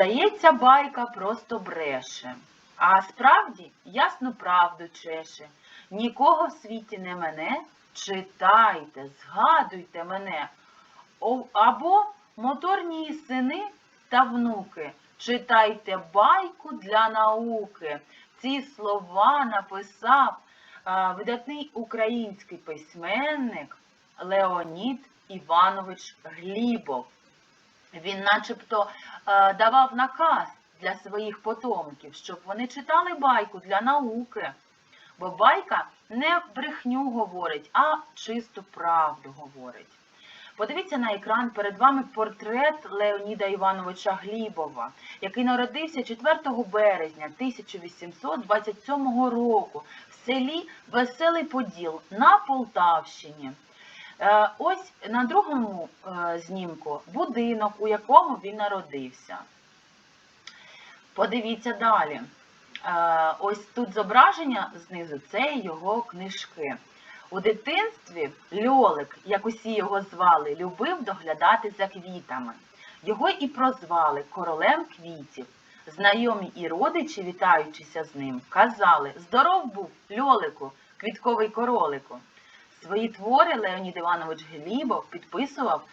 Здається, байка просто бреше, а справді ясну правду чеше. Нікого в світі не мене, читайте, згадуйте мене. Або моторні сини та внуки, читайте байку для науки. Ці слова написав видатний український письменник Леонід Іванович Глібов. Він начебто е, давав наказ для своїх потомків, щоб вони читали байку для науки. Бо байка не брехню говорить, а чисту правду говорить. Подивіться на екран перед вами портрет Леоніда Івановича Глібова, який народився 4 березня 1827 року в селі Веселий Поділ на Полтавщині. Е, Ось на другому е, знімку будинок, у якому він народився. Подивіться далі. Е, Ось тут зображення знизу це його книжки. У дитинстві Льолик, як усі його звали, любив доглядати за квітами. Його і прозвали королем квітів. Знайомі і родичі, вітаючися з ним, казали Здоров був, Льолику, квітковий королику. Свої твори Леонід Іванович Глібов підписував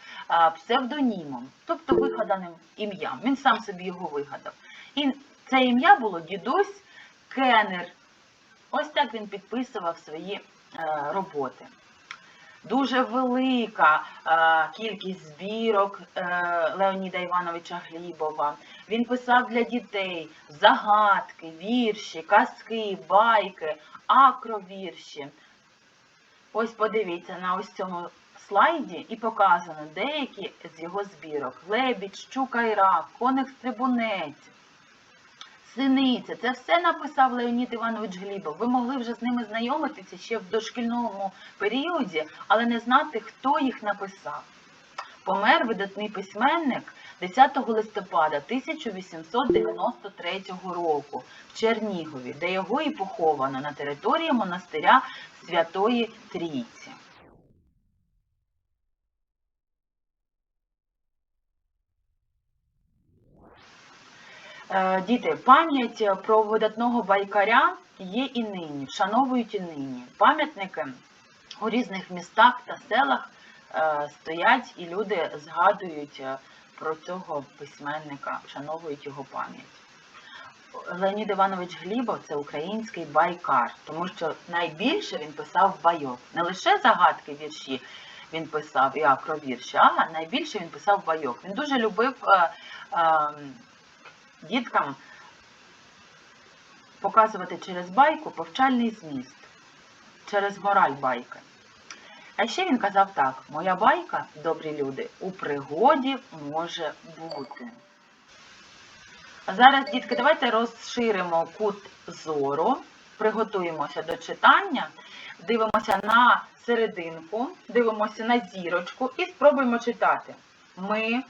псевдонімом, тобто вигаданим ім'ям. Він сам собі його вигадав. І це ім'я було дідусь Кенер. Ось так він підписував свої е, роботи. Дуже велика е, кількість збірок е, Леоніда Івановича Глібова. Він писав для дітей загадки, вірші, казки, байки, акровірші. Ось подивіться на ось цьому слайді і показано деякі з його збірок. Лебідь, щука і рак, коник стрибунець, синиця. Це все написав Леонід Іванович Глібов. Ви могли вже з ними знайомитися ще в дошкільному періоді, але не знати, хто їх написав. Помер видатний письменник 10 листопада 1893 року в Чернігові, де його і поховано на території монастиря Святої Трійці. Е, Діти, пам'ять про видатного байкаря є і нині, вшановують і нині. Пам'ятники у різних містах та селах е, стоять і люди згадують е, про цього письменника, вшановують його пам'ять. Леонід Іванович Глібов це український байкар, тому що найбільше він писав байок. Не лише загадки вірші він писав і акровірші, а найбільше він писав байок. Він дуже любив е, е, діткам показувати через байку повчальний зміст, через мораль байки. А ще він казав так: моя байка, добрі люди, у пригоді може бути. Зараз, дітки, давайте розширимо кут зору, приготуємося до читання, дивимося на серединку, дивимося на зірочку і спробуємо читати. Ми